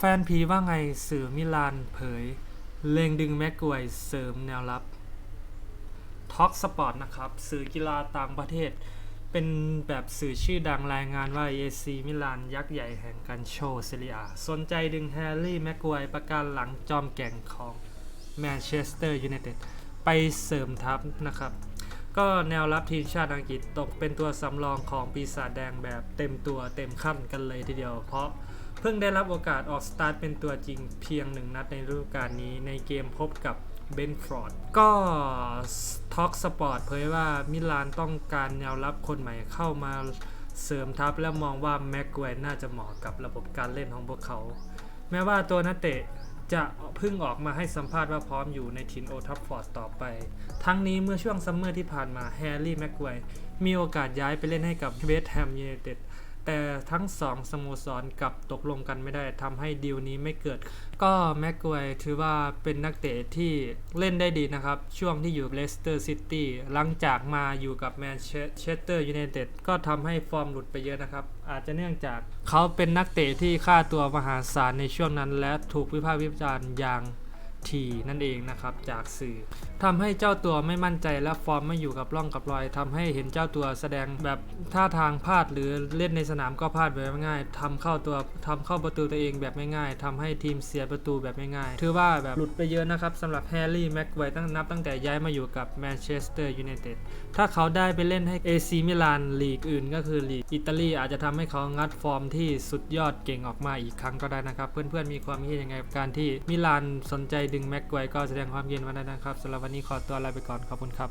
แฟนผีว่าไงสื่อมิลานเผย เลงดึงแม็กกวยเสริมแนวรับท็อกสปอร์ตนะครับ สื่อกีฬาต่างประเทศ เป็นแบบสื่อชื่อดังรายงานว่า AC มิลานยักษ์ใหญ่แห่งการโชว์เซเรียสนใจดึงแฮร์รี่แม็กกวยประการหลังจอมแก่งของแมนเชสเตอร์ยูไนเต็ดไปเสริมทัพนะครับ ก็แนวรับทีมชาติอังกฤษตกเป็นตัวสำรองของปีศาจแดงแบบเต็มตัวเต็มขั้นกันเลยทีเดียวเพราะ พิ่งได้รับโอกาสออกสตาร์ทเป็นตัวจริงเพียงหนึ่งนัดในฤดูกาลนี้ในเกมพบกับเบนฟอร์ดก็ท็อกสปอร์ตเผยว่ามิลานต้องการแนวรับคนใหม่เข้ามาเสริมทัพและมองว่าแม็กไวน่าจะเหมาะกับระบบการเล่นของพวกเขา แม้ว่าตัวนักเตะจะเพิ่งออกมาให้สัมภาษณ์ว่าพร้อมอยู่ในทีมโอทัฟฟอร์ดต่อไป ทั้งนี้เมื่อช่วงซัมเมอร์ที่ผ่านมาแฮร์รี่แม็กไวมีโอกาสย้ายไปเล่นให้กับเวสต์แฮมยูไนเต็ด แต่ทั้งสองสโมสรกับตกลงกันไม่ได้ทำให้ดีลนี้ไม่เกิด ก็แม็กไวร์ถือว่าเป็นนักเตะที่เล่นได้ดีนะครับ ช่วงที่อยู่เลสเตอร์ซิตี้หลังจากมาอยู่กับแมนเชสเตอร์ยูไนเต็ดก็ทำให้ฟอร์มหลุดไปเยอะนะครับ อาจจะเนื่องจากเขาเป็นนักเตะที่ค่าตัวมหาศาลในช่วงนั้น และถูกวิพากษ์วิจารณ์อย่าง ทีนั่นเองนะครับจากสื่อทำให้เจ้าตัวไม่มั่นใจและฟอร์มไม่อยู่กับร่องกับรอยทำให้เห็นเจ้าตัวแสดงแบบท่าทางพลาดหรือเล่นในสนามก็พลาดแบบง่ายๆทำเข้าตัวทำเข้าประตูตัวเองแบบง่ายๆทำให้ทีมเสียประตูแบบง่ายๆถือว่าแบบหลุดไปเยอะนะครับสำหรับแฮร์รี่แม็กไวตั้งนับตั้งแต่ย้ายมาอยู่กับแมนเชสเตอร์ยูไนเต็ดถ้าเขาได้ไปเล่นให้ AC มิลานลีกอื่น ก็คือลีกอิตาลีอาจจะทำให้เขางัดฟอร์มที่สุดยอดเก่งออกมาอีกครั้งก็ได้นะครับ เพื่อนๆมีความคิดยังไงกับการที่มิลานสนใจดึงแม็กไวก็แสดงความเย็นมาได้นะครับสำหรับวันนี้ขอตัวลาไปก่อนขอบคุณครับ